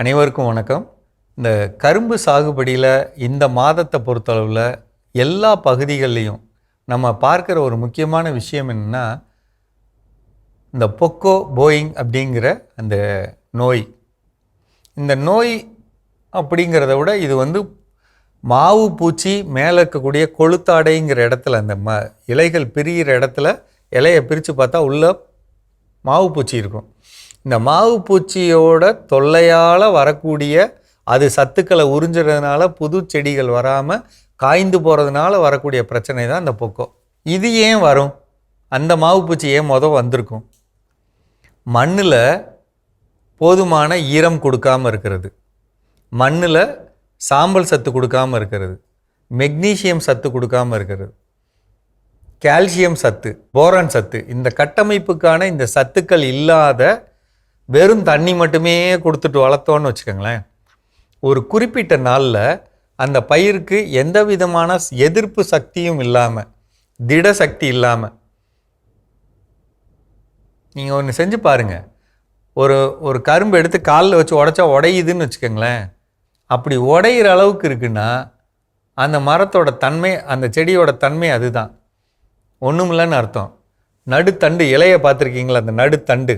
அனைவருக்கும் வணக்கம். இந்த கரும்பு சாகுபடியில் இந்த மாதத்தை பொறுத்தளவில் எல்லா பகுதிகள்லையும் நம்ம பார்க்குற ஒரு முக்கியமான விஷயம் என்னென்னா இந்த பொக்கோ போயிங் அப்படிங்கிற அந்த நோய். இந்த நோய் அப்படிங்கிறத விட இது வந்து மாவு பூச்சி மேலே இருக்கக்கூடிய கொளுத்தாடைங்கிற இடத்துல அந்த ம இலைகள் பிரிகிற இடத்துல இலையை பிரித்து பார்த்தா உள்ளே மாவு பூச்சி இருக்கும். இந்த மாவு பூச்சியோட தொல்லையால் வரக்கூடிய அது சத்துக்களை உறிஞ்சுறதுனால புது செடிகள் வராமல் காய்ந்து போகிறதுனால வரக்கூடிய பிரச்சனை தான் இந்த பொக்கம். இது ஏன் வரும்? அந்த மாவு பூச்சி ஏன் மொதல் வந்திருக்கும்? மண்ணில் போதுமான ஈரம் கொடுக்காம இருக்கிறது. மண்ணில் சாம்பல் சத்து கொடுக்காம இருக்கிறது. மெக்னீசியம் சத்து கொடுக்காம இருக்கிறது. கால்சியம் சத்து போரான் சத்து இந்த கட்டமைப்புக்கான இந்த சத்துக்கள் இல்லாத வெறும் தண்ணி மட்டுமே கொடுத்துட்டு வளர்த்தோன்னு வச்சுக்கோங்களேன். ஒரு குறிப்பிட்ட நாளில் அந்த பயிருக்கு எந்த விதமான எதிர்ப்பு சக்தியும் இல்லாமல் திட சக்தி இல்லாமல் நீங்கள் ஒன்று செஞ்சு பாருங்கள் ஒரு ஒரு கரும்பு எடுத்து காலில் வச்சு உடச்சா உடையுதுன்னு வச்சுக்கோங்களேன். அப்படி உடையிற அளவுக்கு இருக்குன்னா அந்த மரத்தோட தன்மை அந்த செடியோட தன்மை அதுதான். ஒன்றுமில்லன்னு அர்த்தம். நடுத்தண்டு இலையை பார்த்துருக்கீங்களா? அந்த நடுத்தண்டு.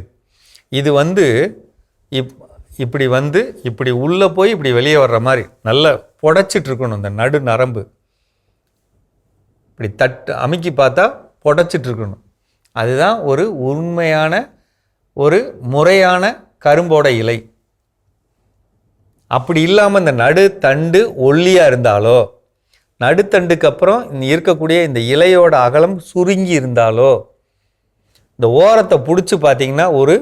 இது வந்து இப் இப்படி வந்து இப்படி உள்ளே போய் இப்படி வெளியே வர்ற மாதிரி நல்லா புடச்சிட்ருக்கணும் இந்த நடு நரம்பு. இப்படி தட்டு அமுக்கி பார்த்தா புடச்சிட்ருக்கணும். அதுதான் ஒரு உண்மையான ஒரு முறையான கரும்போட இலை. அப்படி இல்லாமல் இந்த நடு தண்டு ஒல்லியாக இருந்தாலோ நடுத்தண்டுக்கு அப்புறம் இருக்கக்கூடிய இந்த இலையோட அகலம் சுருங்கி இருந்தாலோ இந்த ஓரத்தை பிடிச்சி பார்த்தீங்கன்னா ஒரு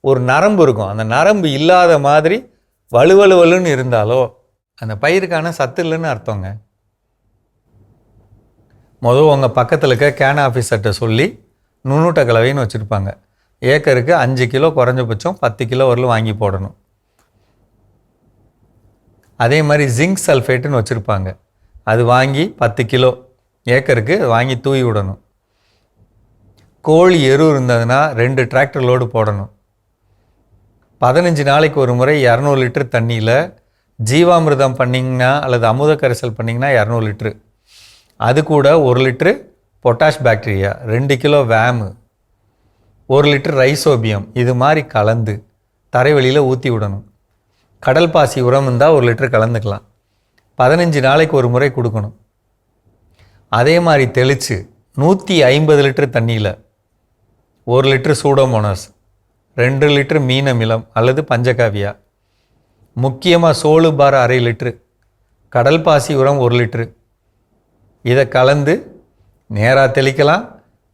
ஒரு நரம்பு இருக்கும். அந்த நரம்பு இல்லாத மாதிரி வலுவலுவலுன்னு இருந்தாலோ அந்த பயிருக்கான சத்து இல்லைன்னு அர்த்தங்க. முதல் உங்கள் பக்கத்தில் இருக்க கேன் ஆஃபீஸர்கிட்ட சொல்லி நுண்ணூட்ட கலவைன்னு வச்சுருப்பாங்க. ஏக்கருக்கு அஞ்சு கிலோ குறைஞ்சபட்சம் பத்து கிலோ வரலும் வாங்கி போடணும். அதே மாதிரி ஜிங்க் சல்ஃபேட்டுன்னு வச்சுருப்பாங்க. அது வாங்கி பத்து கிலோ ஏக்கருக்கு வாங்கி தூவி விடணும். கோழி எரு இருந்ததுன்னா ரெண்டு டிராக்டர் லோடு போடணும். பதினஞ்சு நாளைக்கு ஒரு முறை இரநூறு லிட்டர் தண்ணியில் ஜீவாமிர்தம் பண்ணிங்கன்னா அல்லது அமுத கரைசல் பண்ணிங்கன்னா இரநூறு லிட்ரு அது கூட ஒரு லிட்ரு பொட்டாஷ் பாக்டீரியா ரெண்டு கிலோ வேமு ஒரு லிட்டர் ரைசோபியம் இது மாதிரி கலந்து தரைவெளியில் ஊற்றி விடணும். கடல் பாசி உரம் இருந்தால் ஒரு லிட்டர் கலந்துக்கலாம். பதினஞ்சு நாளைக்கு ஒரு முறை கொடுக்கணும். அதே மாதிரி தெளித்து நூற்றி ஐம்பது லிட்டர் தண்ணியில் ஒரு லிட்டர் சூடோமோனாஸ் ரெண்டு லிட்டர் மீன் அமிலம் அல்லது பஞ்சகாவியா. முக்கியமாக சோளு பார் அரை லிட்ரு கடல் பாசி உரம் ஒரு லிட்ரு இதை கலந்து நேராக தெளிக்கலாம்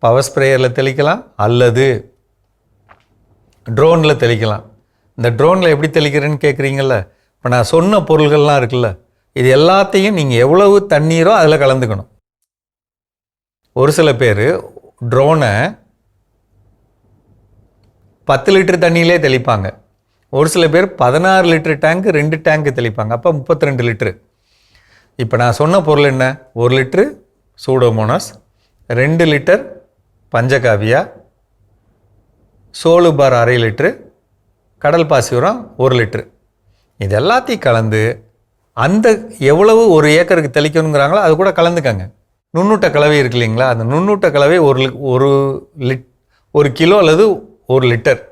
பவர் ஸ்ப்ரேயரில் தெளிக்கலாம் அல்லது ட்ரோனில் தெளிக்கலாம். இந்த ட்ரோனில் எப்படி தெளிக்கிறேன்னு கேட்குறீங்கள இப்போ நான் சொன்ன பொருள்கள்லாம் இருக்குல்ல இது எல்லாத்தையும் நீங்கள் எவ்வளவு தண்ணீரோ அதில் கலந்துக்கணும். ஒரு சில பேர் ட்ரோனை பத்து லிட்டர் தண்ணியிலே தெளிப்பாங்க. ஒரு சில பேர் பதினாறு லிட்டர் டேங்க் ரெண்டு டேங்க் தெளிப்பாங்க. அப்போ முப்பத்தி ரெண்டு லிட்ரு இப்போ நான் சொன்ன பொருள் என்ன? ஒரு லிட்ரு சூடோமோனாஸ் ரெண்டு லிட்டர் பஞ்சகாவியா சோளு பார் அரை லிட்ரு கடல் பாசி உரம் ஒரு லிட்ரு இது எல்லாத்தையும் கலந்து அந்த எவ்வளவு ஒரு ஏக்கருக்கு தெளிக்கணுங்கிறாங்களோ அது கூட கலந்துக்கங்க. நுண்ணூட்ட கலவை இருக்கு இல்லைங்களா? அந்த நுண்ணூட்ட கலவை ஒரு ஒரு லிட் ஒரு கிலோ அல்லது ஒரு லிட்டர்.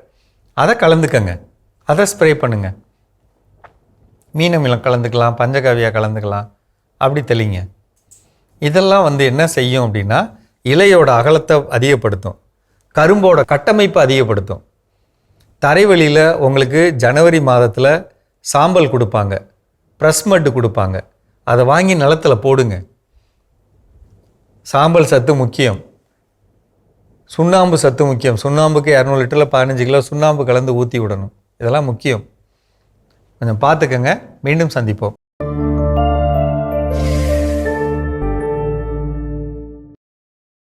அதை கலந்துக்கங்க. அதை ஸ்ப்ரே பண்ணுங்க. மீனமிலம் கலந்துக்கலாம் பஞ்சகாவியா கலந்துக்கலாம். அப்படி தெளிங்க. இதெல்லாம் வந்து என்ன செய்யும் அப்படின்னா இலையோட அகலத்தை அதிகப்படுத்தும். கரும்போட கட்டமைப்பை அதிகப்படுத்தும். தரைவழியில் உங்களுக்கு ஜனவரி மாதத்தில் சாம்பல் கொடுப்பாங்க. ப்ரெஸ் மட்டு கொடுப்பாங்க. அதை வாங்கி நிலத்துல போடுங்க. சாம்பல் சத்து முக்கியம். சுண்ணாம்பு சத்து முக்கியம். சுண்ணாம்புக்கு இரநூறு லிட்டரில் பதினஞ்சு கிலோ சுண்ணாம்பு கலந்து ஊற்றி விடணும். இதெல்லாம் முக்கியம். கொஞ்சம் பார்த்துக்கங்க. மீண்டும் சந்திப்போம்.